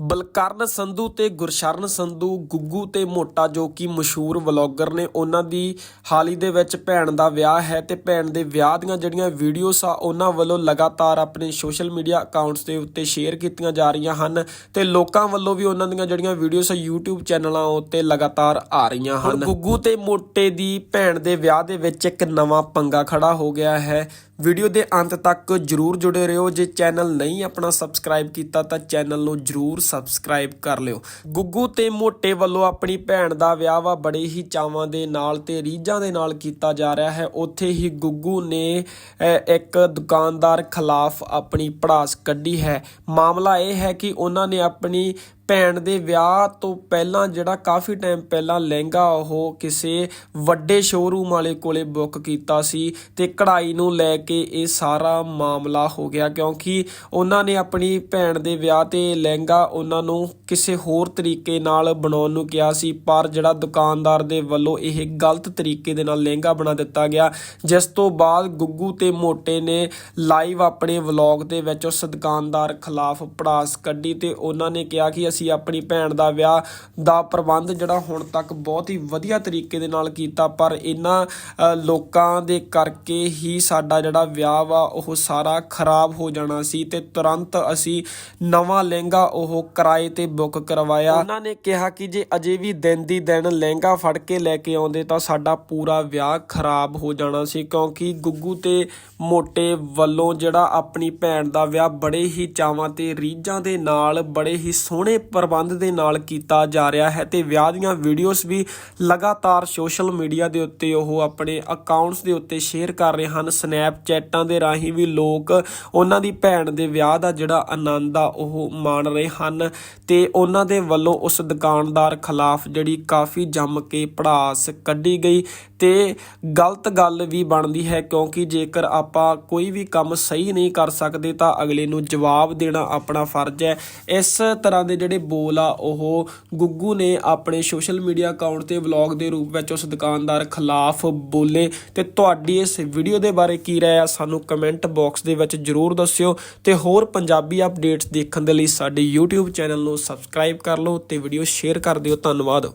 ਬਲਕਰਨ ਸੰਧੂ ਤੇ ਗੁਰਸ਼ਰਨ ਸੰਧੂ ਗੁੱਗੂ ਤੇ ਮੋਟਾ ਜੋ ਕਿ ਮਸ਼ਹੂਰ ਵਲੌਗਰ ਨੇ ਉਹਨਾਂ ਦੀ ਹਾਲ ਹੀ ਦੇ ਵਿੱਚ ਭੈਣ ਦਾ ਵਿਆਹ ਹੈ ਤੇ ਭੈਣ ਦੇ ਵਿਆਹ ਦੀਆਂ ਜਿਹੜੀਆਂ ਵੀਡੀਓਜ਼ ਆ ਉਹਨਾਂ ਵੱਲੋਂ ਲਗਾਤਾਰ ਆਪਣੇ ਸੋਸ਼ਲ ਮੀਡੀਆ ਅਕਾਊਂਟਸ ਦੇ ਉੱਤੇ ਸ਼ੇਅਰ ਕੀਤੀਆਂ ਜਾ ਰਹੀਆਂ ਹਨ ਤੇ ਲੋਕਾਂ ਵੱਲੋਂ ਵੀ ਉਹਨਾਂ ਦੀਆਂ ਜਿਹੜੀਆਂ ਵੀਡੀਓਜ਼ ਆ YouTube ਚੈਨਲਾਂ ਉੱਤੇ ਲਗਾਤਾਰ ਆ ਰਹੀਆਂ ਹਨ। ਗੁੱਗੂ ਤੇ ਮੋਟੇ ਦੀ ਭੈਣ ਦੇ ਵਿਆਹ ਦੇ ਵਿੱਚ ਇੱਕ ਨਵਾਂ ਪੰਗਾ ਖੜਾ ਹੋ ਗਿਆ ਹੈ। ਵੀਡੀਓ ਦੇ ਅੰਤ ਤੱਕ ਜਰੂਰ ਜੁੜੇ ਰਹੋ। ਜੇ ਚੈਨਲ ਨਹੀਂ ਆਪਣਾ ਸਬਸਕ੍ਰਾਈਬ ਕੀਤਾ ਤਾਂ ਚੈਨਲ ਨੂੰ ਜਰੂਰ ਸਬਸਕ੍ਰਾਈਬ ਕਰ ਲਿਓ। ਗੁੱਗੂ ਤੇ ਮੋਟੇ ਵੱਲੋਂ ਆਪਣੀ ਭੈਣ ਦਾ ਵਿਆਹ ਵਾ, ਬੜੇ ਹੀ ਚਾਵਾਂ ਦੇ ਨਾਲ ਤੇ ਰੀਝਾਂ ਦੇ ਨਾਲ ਕੀਤਾ ਜਾ ਰਿਹਾ ਹੈ। ਉੱਥੇ ਹੀ ਗੁੱਗੂ ਨੇ ਇੱਕ ਦੁਕਾਨਦਾਰ ਖਿਲਾਫ ਆਪਣੀ ਪੜਾਸ ਕੱਢੀ ਹੈ। ਮਾਮਲਾ ਇਹ ਹੈ ਕਿ ਉਹਨਾਂ ਨੇ ਆਪਣੀ ਭੈਣ ਦੇ ਵਿਆਹ ਤੋਂ ਪਹਿਲਾਂ ਜਿਹੜਾ ਕਾਫੀ ਟਾਈਮ ਪਹਿਲਾਂ ਲਹਿੰਗਾ ਉਹ ਕਿਸੇ ਵੱਡੇ ਸ਼ੋਰੂਮ ਵਾਲੇ ਕੋਲੇ ਬੁੱਕ ਕੀਤਾ ਸੀ ਤੇ ਕਢਾਈ ਨੂੰ ਲੈ ਕੇ ਇਹ ਸਾਰਾ ਮਾਮਲਾ ਹੋ ਗਿਆ ਕਿਉਂਕਿ ਉਹਨਾਂ ਨੇ ਆਪਣੀ ਭੈਣ ਦੇ ਵਿਆਹ ਤੇ ਲਹਿੰਗਾ ਉਹਨਾਂ ਨੂੰ ਕਿਸੇ ਹੋਰ ਤਰੀਕੇ ਨਾਲ ਬਣਾਉਣ ਨੂੰ ਕਿਹਾ ਸੀ, ਪਰ ਜਿਹੜਾ ਦੁਕਾਨਦਾਰ ਦੇ ਵੱਲੋਂ ਇਹ ਗਲਤ ਤਰੀਕੇ ਦੇ ਨਾਲ ਲਹਿੰਗਾ ਬਣਾ ਦਿੱਤਾ ਗਿਆ, ਜਿਸ ਤੋਂ ਬਾਅਦ ਗੁੱਗੂ ਤੇ ਮੋਟੇ ਨੇ ਲਾਈਵ ਆਪਣੇ ਵਲੌਗ ਦੇ ਵਿੱਚ ਉਸ ਦੁਕਾਨਦਾਰ ਖਿਲਾਫ ਪੜਾਸ ਕੱਢੀ ਤੇ ਉਹਨਾਂ ਨੇ ਕਿਹਾ ਕਿ ਅਸੀਂ ਆਪਣੀ ਭੈਣ ਦਾ ਵਿਆਹ ਦਾ ਪ੍ਰਬੰਧ ਜਿਹੜਾ ਹੁਣ ਤੱਕ ਬਹੁਤ ਹੀ ਵਧੀਆ ਤਰੀਕੇ ਦੇ ਨਾਲ ਕੀਤਾ, ਪਰ ਇਹਨਾਂ ਲੋਕਾਂ ਦੇ ਕਰਕੇ ਹੀ ਸਾਡਾ ਜਿਹੜਾ ਵਿਆਹ ਵਾ, ਉਹ ਸਾਰਾ ਖਰਾਬ ਹੋ ਜਾਣਾ ਸੀ ਤੇ ਤੁਰੰਤ ਅਸੀਂ ਨਵਾਂ ਲਹਿੰਗਾ ਉਹ ਕਿਰਾਏ ਤੇ ਬੁੱਕ ਕਰਵਾਇਆ। ਉਹਨਾਂ ਨੇ ਕਿਹਾ ਕਿ ਜੇ ਅਜੇ ਵੀ ਦਿਨ ਦੀ ਦਿਨ ਲਹਿੰਗਾ ਫੜ ਕੇ ਲੈ ਕੇ ਆਉਂਦੇ ਤਾਂ ਸਾਡਾ ਪੂਰਾ ਵਿਆਹ ਖਰਾਬ ਹੋ ਜਾਣਾ ਸੀ, ਕਿਉਂਕਿ ਗੁੱਗੂ ਤੇ ਮੋਟੇ ਵੱਲੋਂ ਜਿਹੜਾ ਆਪਣੀ ਭੈਣ ਦਾ ਵਿਆਹ ਬੜੇ ਹੀ ਚਾਵਾਂ ਤੇ ਰੀਝਾਂ ਦੇ ਨਾਲ, ਬੜੇ ਹੀ ਸੋਹਣੇ ਪ੍ਰਬੰਧ ਦੇ ਨਾਲ ਕੀਤਾ ਜਾ ਰਿਹਾ ਹੈ ਤੇ ਵਿਆਹ ਦੀਆਂ ਵੀਡੀਓਜ਼ ਵੀ ਲਗਾਤਾਰ ਸੋਸ਼ਲ ਮੀਡੀਆ ਦੇ ਉੱਤੇ ਉਹ ਆਪਣੇ ਅਕਾਊਂਟਸ ਦੇ ਉੱਤੇ ਸ਼ੇਅਰ ਕਰ ਰਹੇ ਹਨ। ਸਨੈਪਚੈਟਾਂ ਦੇ ਰਾਹੀਂ ਵੀ ਲੋਕ ਉਹਨਾਂ ਦੀ ਭੈਣ ਦੇ ਵਿਆਹ ਦਾ ਜਿਹੜਾ ਆਨੰਦ ਆ ਉਹ ਮਾਣ ਰਹੇ ਹਨ ਤੇ ਉਹਨਾਂ ਦੇ ਵੱਲੋਂ ਉਸ ਦੁਕਾਨਦਾਰ ਖਿਲਾਫ ਜਿਹੜੀ ਕਾਫੀ ਜੰਮ ਕੇ ਪੜਾਸ ਕੱਢੀ ਗਈ ਤੇ ਗਲਤ ਗੱਲ ਵੀ ਬਣਦੀ ਹੈ ਕਿਉਂਕਿ ਜੇਕਰ ਆਪਾਂ ਕੋਈ ਵੀ ਕੰਮ ਸਹੀ ਨਹੀਂ ਕਰ ਸਕਦੇ ਤਾਂ ਅਗਲੇ ਨੂੰ ਜਵਾਬ ਦੇਣਾ ਆਪਣਾ ਫਰਜ਼ ਹੈ। ਇਸ ਤਰ੍ਹਾਂ ਦੇ ਜਿਹੜੇ ਜਿਹੜੇ ਬੋਲ ਆ, ਉਹ ਗੁੱਗੂ ਨੇ ਆਪਣੇ ਸੋਸ਼ਲ ਮੀਡੀਆ ਅਕਾਊਂਟ ਤੇ ਵਲੌਗ ਦੇ ਰੂਪ ਵਿੱਚ ਉਸ ਦੁਕਾਨਦਾਰ ਖਿਲਾਫ ਬੋਲੇ। ਤੇ ਤੁਹਾਡੀ ਇਸ ਵੀਡੀਓ ਦੇ ਬਾਰੇ ਕੀ ਰਾਏ ਆ, ਸਾਨੂੰ ਕਮੈਂਟ ਬਾਕਸ ਦੇ ਵਿੱਚ ਜਰੂਰ ਦੱਸਿਓ। ਤੇ ਹੋਰ ਪੰਜਾਬੀ ਅਪਡੇਟਸ ਦੇਖਣ ਦੇ ਲਈ ਸਾਡੇ YouTube ਚੈਨਲ ਨੂੰ ਸਬਸਕ੍ਰਾਈਬ ਕਰ ਲਓ ਤੇ ਵੀਡੀਓ ਸ਼ੇਅਰ ਕਰ ਦਿਓ। ਧੰਨਵਾਦ।